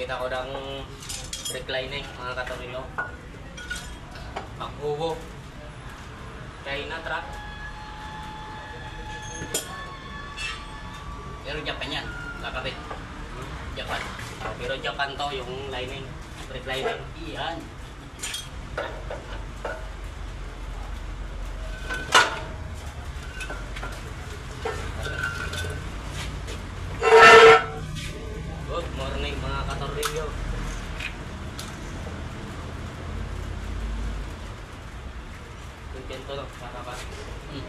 Nakakabit ako ng reclining, mga katorilo. Panghubo. China truck. Pero Japan yan. Kakabit. Japan. Pero Japan to, yung lining. Reclining. Iyan. Good morning mga katornilyo. Contento lang, para ba? Hmm.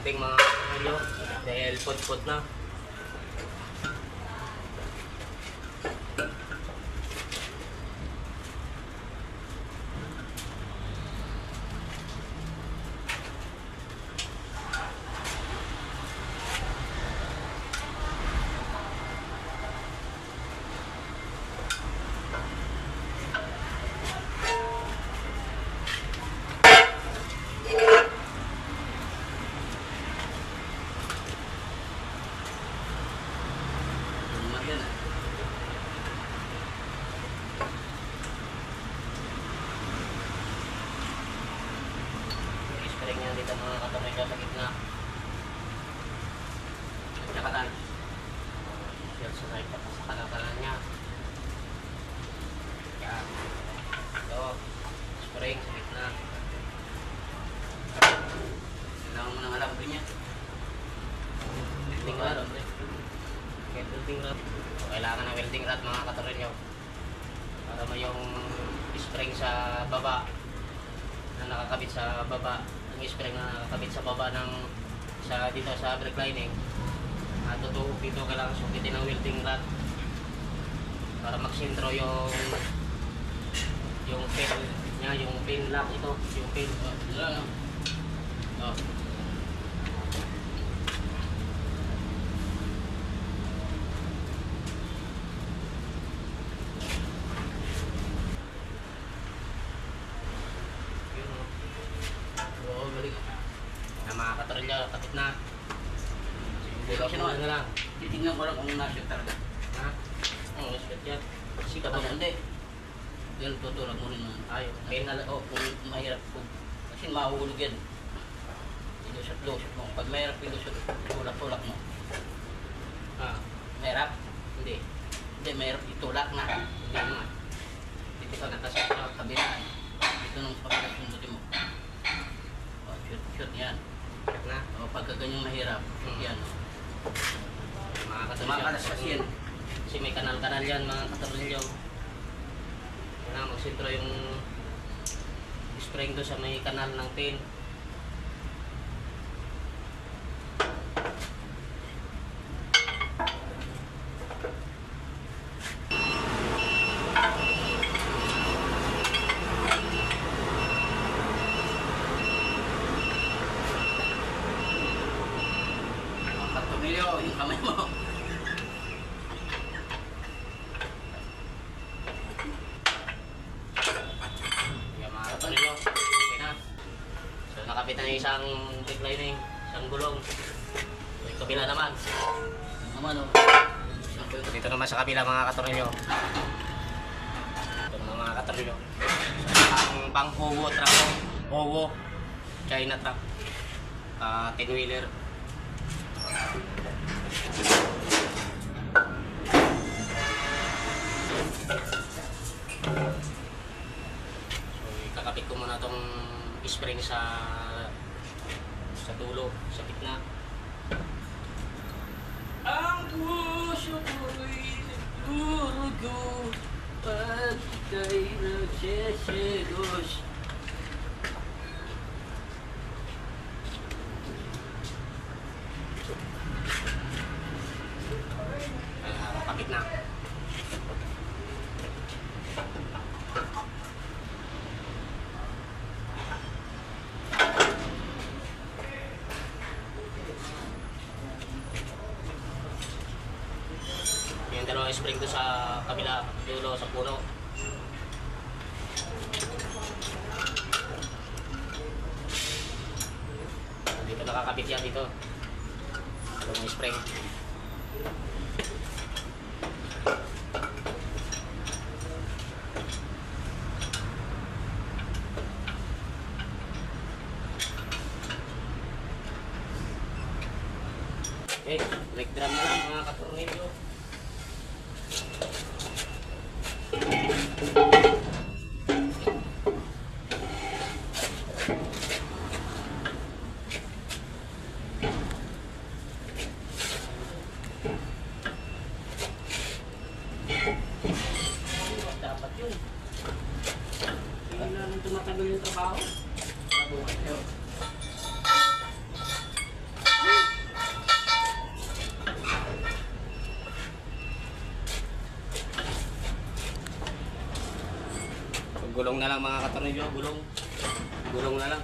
Nabanting mga katornilyo dahil put-put na. Luma yan ah. I-spray niya dito mga katornilyo sa gitna. Tsaka tan. Yan sa right at sa kanan-kanan niya. Yan. Ito. Spray sa gitna. Kailangan mo ng alambre niya. Welding rod. Okay, welding rod. Kailangan ng welding rod mga katorilyo. Para mo yung spring sa baba na nakakabit sa baba. Yung spring na sa baba ng sa dito sa reclining. Natutuog dito kailangan sukitin ng welding rod para magsintro yung yung pin niya, yung pin lock ito, yung pin. Oh, lang. Oh. Na mga katorilyo, kapit na. Sino muna na lang. Titignan ko lang kung nasa talaga. Ha? Oo, sweat yan. Kasi Kapag hindi, yan tutulak mo rin ng ayaw, Kaya nga, oh, kung mahirap po. Kasi mahulog yan. Ilusot-lusot mo. Pag mahirap ilusot, tulak-tulak mo. ah, Mahirap? hindi. Hindi, mahirap itulak na. Hindi naman. Dito ka natasok sa kabila. Dito nung pagkakas sundutin mo. Oh, shoot, shoot yan. Pagka ganyang mahirap, Hmm. yan. Mga. Tumakalas kasi yan. Kasi may kanal-kanal yan, mga katorilyo. Kailangan magsintro yung spring doon sa may kanal ng pin. Mga kartonilyo, yung kamay mo. Yung mga katorilyo. Okay na. So nakapit na yung isang declining, isang gulong. Yung kabila naman. Yung naman, oh. Dito naman sa kabila mga katorilyo. Ito naman mga katorilyo. Ang pang Howo truck ko. Howo. China truck. Ah, 10 wheeler. So, ikakapit ko muna tong spring sa dulo, sa gitna. Ang puso ko'y nagdurugo Pag ika'y nagseselos Ah, kapit na. Spring doon sa kabila, dulo sa puno. Dito nakaka nakakabit yan dito. Yung spring. Okay, brake drum na lang mga katornilyo. Hindi na nang tumatagal yung trabaho. Nabuhat Gulong na lang mga katornilyo, gulong. Gulong na lang.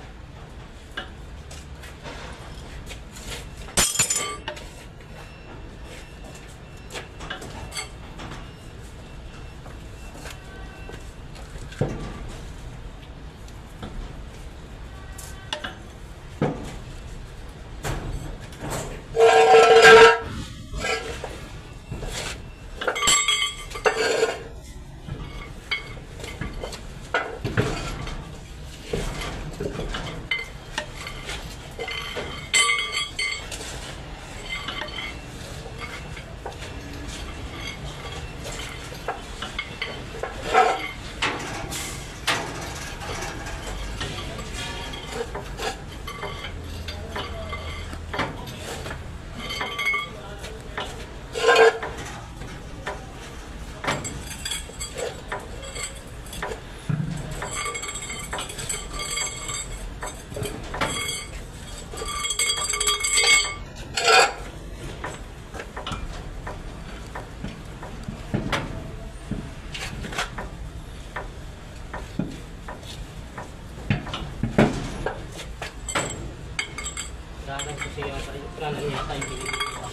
Dalang kasi yung sa iyo, kailangan yata yung binibig ko.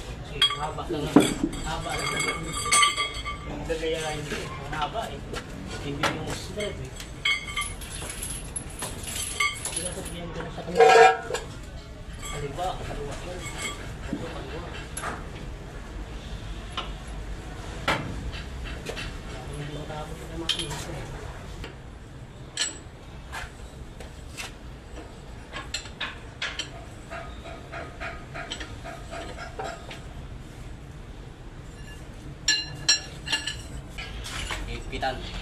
Kasi haba lang ang yung gagayahin ko. Haba eh. Hindi yung sled eh. Sinasabihan ko na sa kanila. Kaliwa, kaliwa yun. Ito, kaliwa. tal.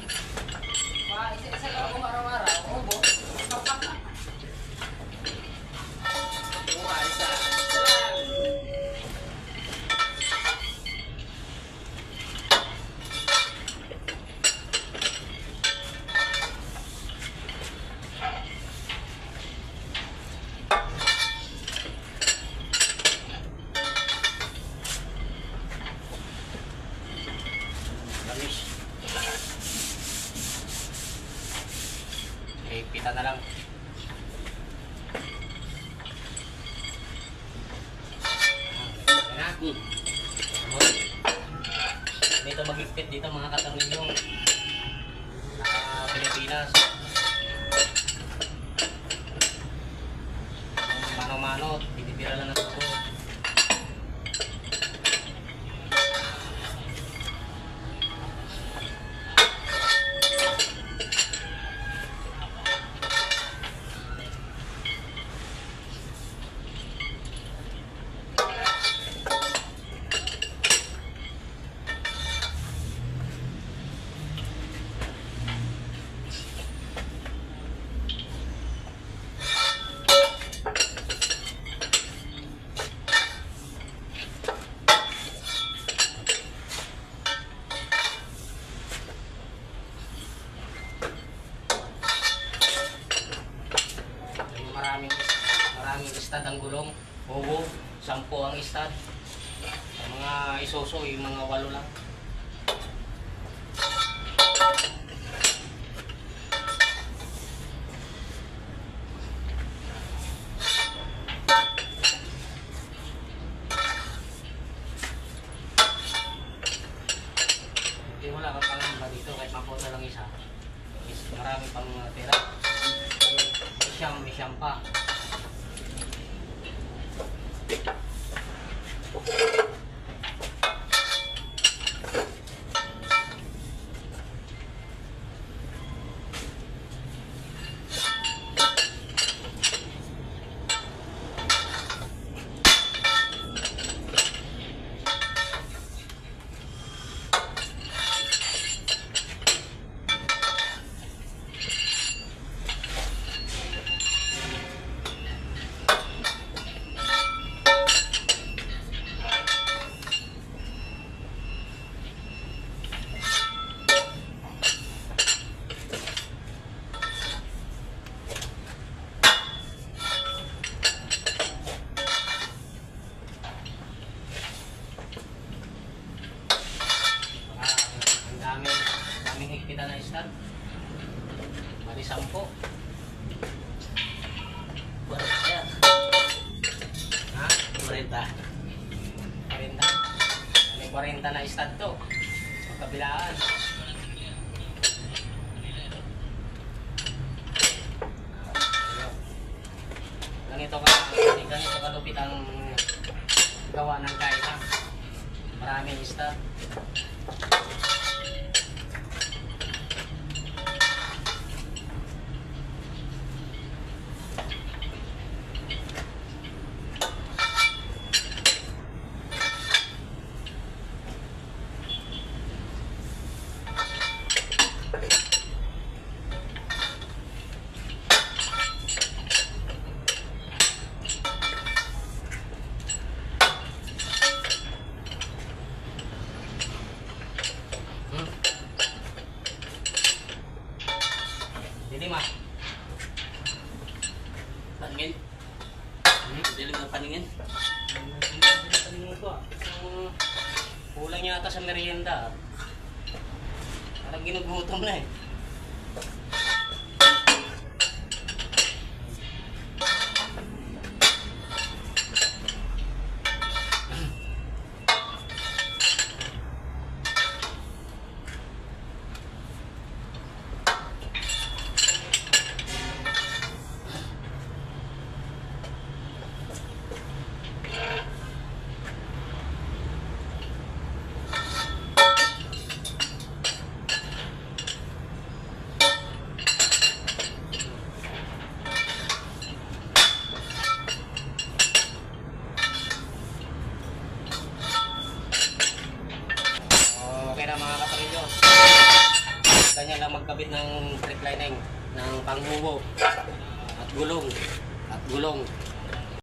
Hmm. Dito magigpit dito mga katanggil yung ah, Pilipinas. Mano-mano, binibira lang ng tubo. Yung maraming maraming istad ang gulong. Oo, sampo ang istad. Sa mga isoso, yung mga walo lang. Hindi wala kang pangamba dito kahit maputa lang isa. Is marami pang tira. May siyam, may siyam pa. 40. 40. May 40 na istad to. Magkabilaan. 什么嘞